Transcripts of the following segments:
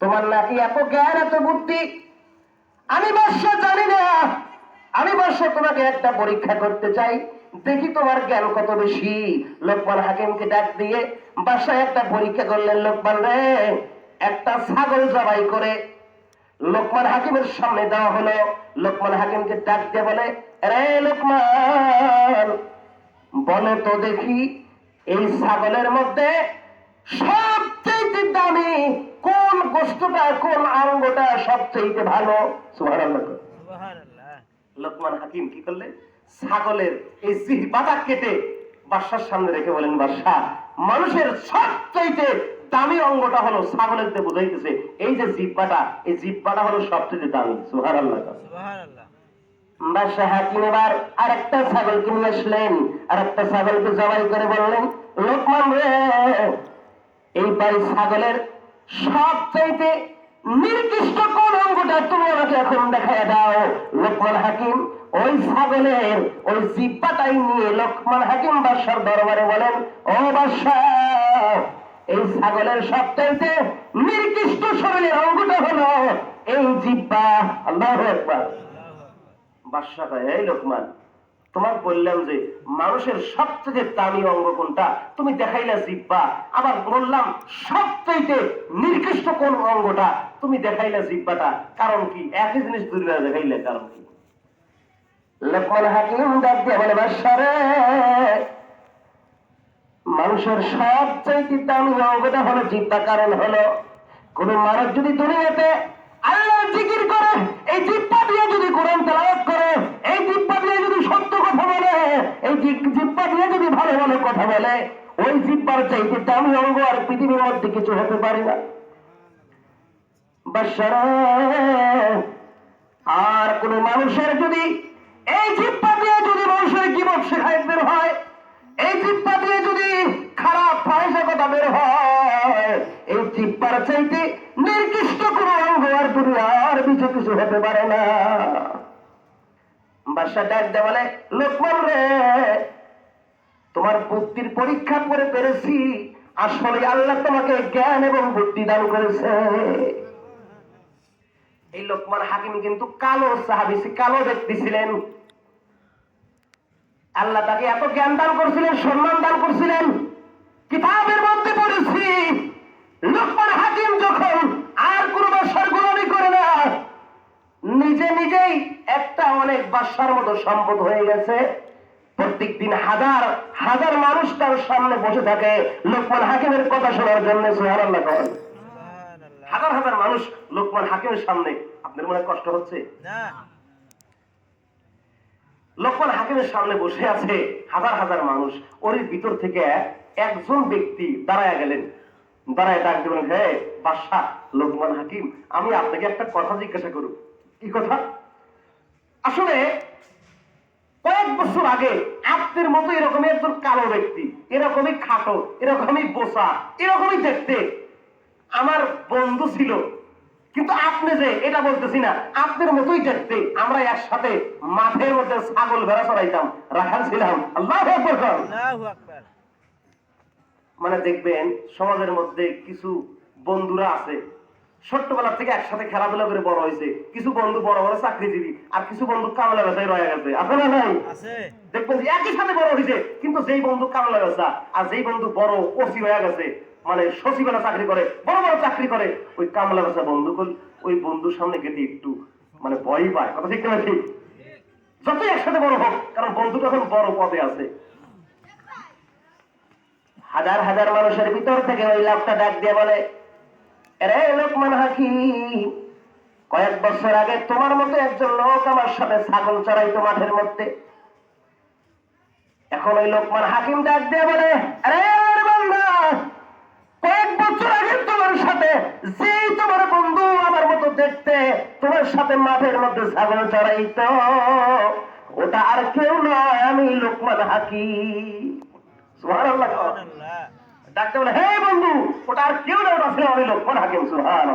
তোমার নাকি এত জ্ঞান, এত বুদ্ধি? আমি বর্ষ জানি না। আমি বর্ষ তোমাকে একটা পরীক্ষা করতে চাই। দেখি তোমার জ্ঞান কত বেশি। লোকমান হাকিমকে ডাক দিয়ে বাসায় একটা পরীক্ষা করলেন লোকমান রে। একটা ছাগল জবাই করে লোকমান হাকিমের সামনে দেওয়া হলো। লোকমান হাকিমকে ডাক দিয়ে বলে, রে লোকমান বলো তো দেখি এই ছাগলের মধ্যে সবচেয়ে দামি কোন গোষ্ঠটা কোন আঙ্গটা সবচেয়ে ভালো? লোকমান হাকিম কি করলেন? ছাগলের এই জিহ্বাটা কেটে বাদশার সামনে রেখে বলেন বাদশাহ মানুষের সবচাইতে দামি অঙ্গটা হলো ছাগলের দিয়ে বোঝাইতেছে। এই যে জিব্বাটা এই জিব্বাটা হলো সবচেয়ে দামি। সুবহানাল্লাহ। সুবহানাল্লাহ। বাদশাহ হাকিম এবার আরেকটা ছাগল কিনে আসলেন আরেকটা ছাগলকে জবাই করে বললেন লোকমান রে এই বাড়ি ছাগলের সবচাইতে নির্দিষ্ট কোন অঙ্গটা তুমি আমাকে এখন দেখায় দাও লোকমান হাকিম। ওই ছাগলের ওই জিব্বাটাই নিয়ে লোকমান হাকিম বাদশার দরবারে বলেন ও বাদশাহ এই ছাগলের সবচাইতে নির্দিষ্ট শরীরের অঙ্গটা হলো এই জিব্বা। আল্লাহ একবার বাদশাহ কয়, এই লোকমান তোমার বললাম যে, মানুষের সবচেয়ে দামি অঙ্গ কোনটা? তুমি দেখাইলা জিব্বা, আবার বললাম সবচেয়ে নির্দিষ্ট কোন অঙ্গটা? তুমি দেখাইলা জিব্বাটা, কারণ কি? একই জিনিস দূরে দেখাইলে, কারণ কি? লোকমান হাকিম ডাক দিয়ে বলে বাদশাহ রে মানুষের সবচাইতে দামি অঙ্গটা হলো জিব্বা, কারণ হলো কোন মানুষ যদি দুনিয়াতে আল্লাহ জিকির করে, এই জিব্বা দিয়ে যদি কোরআন কথা বলে, ওই জিব্বার চাইতে দামি অঙ্গ আর পৃথিবীর মধ্যে কিছু হতে পারে না। আর কোন মানুষের যদি এই জিব্বা দিয়ে যদি মানুষের জীবন শেখায় বের হয়, এই জিব্বা দিয়ে যদি খারাপ ফায়সা কথা বের হয়, এই জিব্বার চাইতে নির্দিষ্ট কোন অঙ্গ আর দুনিয়ার কিছু কিছু হতে পারে না। বাদশা ডাক দে বলে, লোকমান রে তোমার বুদ্ধির পরীক্ষা করে পেরেছি। আসলে আল্লাহ তোমাকে জ্ঞান এবং বুদ্ধি দান করেছে। এই লোকমান হাকিম কিন্তু কালো সাহাবি কালো ব্যক্তি ছিলেন। আল্লাহ তাকে এত জ্ঞান দান করছিলেন, সম্মান দান করছিলেন। কিতাবের মধ্যে পড়েছি লোকমান হাকিম যখন আর কোনো বাসার গোলামি করে না, নিজে নিজেই একটা অনেক বাসার মতো সম্পদ হয়ে গেছে। প্রত্যেক দিন হাজার হাজার মানুষ তার সামনে বসে থাকে। লোকমান হাকিমের কথা শোনার জন্য সুহারাল্লাহ করেন হাজার হাজার মানুষ লোকমান হাকিমের সামনে। আপনার মনে কষ্ট হচ্ছে? লোকমান হাকিমের সামনে বসে আছে হাজার হাজার মানুষ। ওর ভিতর থেকে একজন ব্যক্তি দাঁড়ায় গেলেন। দাঁড়ায় ডাক দেবেন হে বাদশাহ লোকমান হাকিম আমি আপনাকে একটা কথা জিজ্ঞাসা করব। কি কথা? আসলে কয়েক বছর আগে আপনার মতো এরকম একজন কালো ব্যক্তি এরকমই খাটো এরকমই বোসা এরকমই দেখতে। আমার বন্ধু ছিল কিন্তু আপনি যে এটা বলতেছি না আপনার মতোই দেখতে। আমরা একসাথে মাঠের মধ্যে ছাগল ভেড়া চড়াইতাম রাখাল ছিলাম। আল্লাহ মানে দেখবেন সমাজের মধ্যে কিছু বন্ধুরা আছে ছোট্টবেলা থেকে একসাথে খেলাধুলা করে বড় হয়েছে। কিছু বন্ধু বড় বড় চাকরিজীবী আর কিছু বন্ধু কামলা ব্যবসায় রয়ে গেছে। আছে না নাই? দেখবেন একই সাথে বড় হয়েছে কিন্তু যেই বন্ধু কামলা ব্যবসা আর যেই বন্ধু বড় ওসি হয়ে গেছে মানে সচিবেলা চাকরি করে বড় বড় চাকরি করে ওই কামলা ব্যবসা বন্ধু কর ওই বন্ধুর সামনে গেতে একটু মানে ভয় পায়। কথা ঠিক না ঠিক? যতই একসাথে বড় হোক কারণ বন্ধু তখন বড় পদে আছে। হাজার হাজার মানুষের ভিতর থেকে ওই লাভটা ডাক দিয়ে বলে রে লোকমান হাকি কয়েক বছর আগে তোমার মতো একজন লোক আমার সাথে ছাগল চড়াইতো মাঠের মধ্যে। এখন ওই লোকমান হাকিম ডাক দিয়ে বলে কয়েক বছর আগে তোমার সাথে যে তোমার বন্ধু আমার মতো দেখতে তোমার সাথে মাঠের মধ্যে ছাগল চড়াইতো, ওটা আর কেউ নয়, আমি লোকমান হাকিম। সুবহানাল্লাহ। বলে হে বন্ধু ওটা আর কেউ না ওটা ছিল আমি লোকমান হাকিম সুহান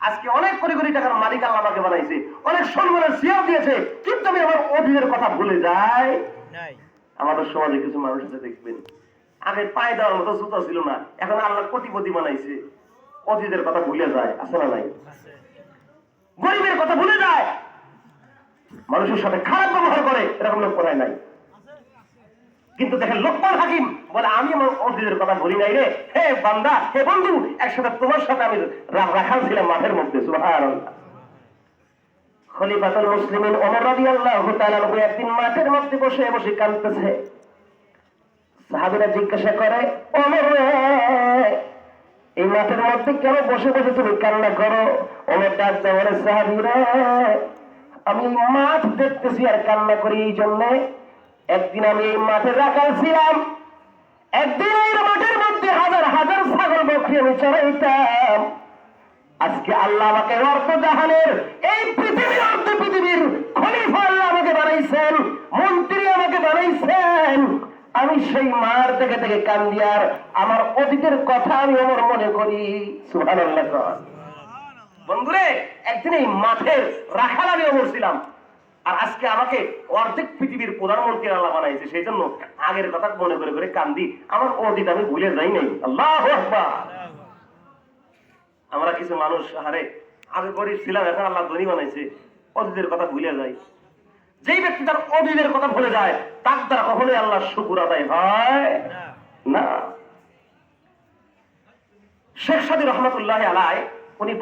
আজকে অনেক কোটি কোটি টাকার মালিক আল্লাহ আমাকে বানাইছে। অনেক সম্মানের সিয়ার দিয়েছে। কিন্তু আমি আমার অধীনের কথা ভুলে যাই। আমাদের সমাজে কিছু মানুষ আছে দেখবেন। আগে পায়ে দেওয়ার মতো জুতা ছিল না। এখন আল্লাহ কোটিপতি বানাইছে। অতীতের কথা ভুলে যায়। আছে না নাই? গরিবের কথা ভুলে যায়। মানুষের সাথে খারাপ ব্যবহার করে এরকম লোক কোথায় নাই? কিন্তু দেখেন লোকমান হাকিম বলে, আমি আমার অতীতের কথা ভুলি নাই রে। হে বান্দা, হে বন্ধু, একসাথে তোমার সাথে আমি রাখাল ছিলাম মাঠের মধ্যে খলিফাতুল মুসলিমিন ওমর তাআলা একদিন মাঠের মধ্যে বসে বসে কাঁদতেছে। সাহাবীরা জিজ্ঞাসা করে, ওমর এই মাঠের মধ্যে কেন বসে বসে তুমি কান্না করো? ওমর ডাক বলে সাহাবীরা আমি মাঠ দেখতেছি আর কান্না করি এই জন্যে একদিন আমি এই মাঠে রাখাল ছিলাম। একদিন এই মাঠের মধ্যে হাজার হাজার ছাগল বকরি আমি চড়াইতাম। আজকে আল্লাহ আমাকে অর্থ জাহানের এই পৃথিবীর অর্থ পৃথিবীর খলিফা আল্লাহ আমাকে বানাইছেন, মন্ত্রী আমাকে বানাইছেন। আমি সেই মার থেকে থেকে কান্দিয়ার আমার অতীতের কথা আমি আমার মনে করি। সুহান। বন্ধুরে, একদিন এই মাঠের রাখাল আমি অমর ছিলাম। আর আজকে আমাকে অর্ধেক পৃথিবীর প্রধানমন্ত্রী আল্লাহ বানাইছে সেই জন্য আগের কথা মনে করে করে কান্দি, আমার অতীত আমি ভুলে যাই নাই। আল্লাহ আমরা কিছু মানুষ হারে আগে গরিব ছিলাম, এখন আল্লাহ ধনী বানাইছে, অতীতের কথা ভুলে যেই। ব্যক্তি তার অতীতের কথা ভুলে যায়, তার দ্বারা কখনোই আল্লাহ শুকুর আদায় হয় না। শেখ সাদি রহমতুল্লাহ আলাই উনি